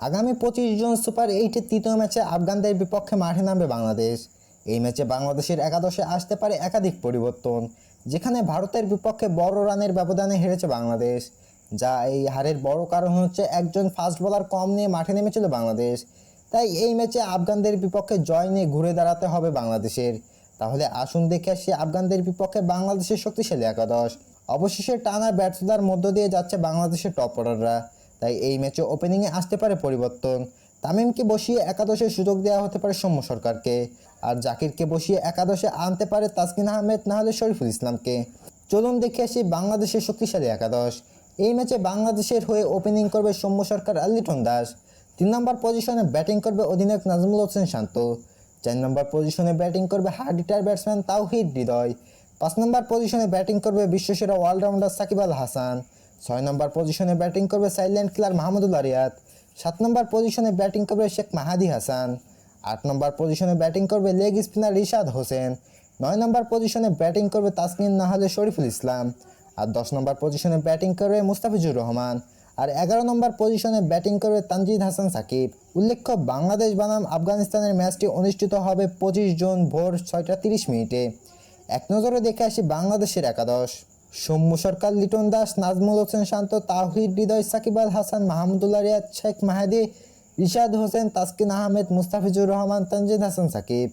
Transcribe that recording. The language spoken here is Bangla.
আগামী পঁচিশ জন সুপার এইটের তৃতীয় ম্যাচে আফগানদের বিপক্ষে মাঠে নামবে বাংলাদেশ। এই ম্যাচে বাংলাদেশের একাদশে আসতে পারে একাধিক পরিবর্তন, যেখানে ভারতের বিপক্ষে বড় রানের ব্যবধানে হেরেছে বাংলাদেশ, যা এই হারের বড় কারণ হচ্ছে একজন ফাস্ট বোলার কম নিয়ে মাঠে নেমেছিল বাংলাদেশ। তাই এই ম্যাচে আফগানদের বিপক্ষে জয় নিয়ে ঘুরে দাঁড়াতে হবে বাংলাদেশের। তাহলে আসুন দেখে আসি আফগানদের বিপক্ষে বাংলাদেশের শক্তিশালী একাদশ। অবশেষে টানা ব্যর্থতার মধ্য দিয়ে যাচ্ছে বাংলাদেশের টপ অর্ডাররা। তাই এই ম্যাচে ওপেনিংয়ে আসতে পারে পরিবর্তন। তামিমকে বসিয়ে একাদশে সুযোগ দেওয়া হতে পারে সৌম্য সরকারকে। আর জাকিরকে বসিয়ে একাদশে আনতে পারে তাসকিন আহমেদ না হলে শরীফুল ইসলামকে। চলুন দেখে আসি বাংলাদেশের শক্তিশালী একাদশ। এই ম্যাচে বাংলাদেশের হয়ে ওপেনিং করবে সৌম্য সরকার আর লিটন দাস। তিন নম্বর পজিশনে ব্যাটিং করবে অধিনায়ক নাজমুল হোসেন শান্ত। চার নম্বর পজিশনে ব্যাটিং করবে hard hitter batsman Towhid Hridoy. পাঁচ নম্বর পজিশনে ব্যাটিং করবে বিশ্বসেরা অলরাউন্ডার সাকিব আল হাসান। ছয় নম্বর পজিশনে ব্যাটিং করবে সাইলেন্ট কিলার মাহমুদুল রিয়াদ সাত নম্বর পজিশনে ব্যাটিং করবে শেখ মাহাদি হাসান। আট নম্বর পজিশনে ব্যাটিং করবে লেগ স্পিনার রিশাদ হোসেন। নয় নম্বর পজিশনে ব্যাটিং করবে তাসকিন নাহালে শরীফুল ইসলাম। আর দশ নম্বর পজিশনে ব্যাটিং করবে মুস্তাফিজুর রহমান। আর এগারো নম্বর পজিশনে ব্যাটিং করবে তানজিদ হাসান সাকিব। উল্লেখ্য, বাংলাদেশ বনাম আফগানিস্তানের ম্যাচটি অনুষ্ঠিত হবে পঁচিশ জুন ভোর ছয়টা তিরিশ মিনিটে। এক নজরে দেখে আসি বাংলাদেশের একাদশ। সৌম্য সরকার, লিটন দাস, নাজমুল হোসেন শান্ত তাহিদ হৃদয়, সাকিব আল হাসান, মাহমুদুল্লাহ রিয়াদ, শেখ মাহাদি ইশাদ হোসেন, তাসকিন আহমেদ, মুস্তাফিজুর রহমান, তানজিদ হাসান, সাকিব।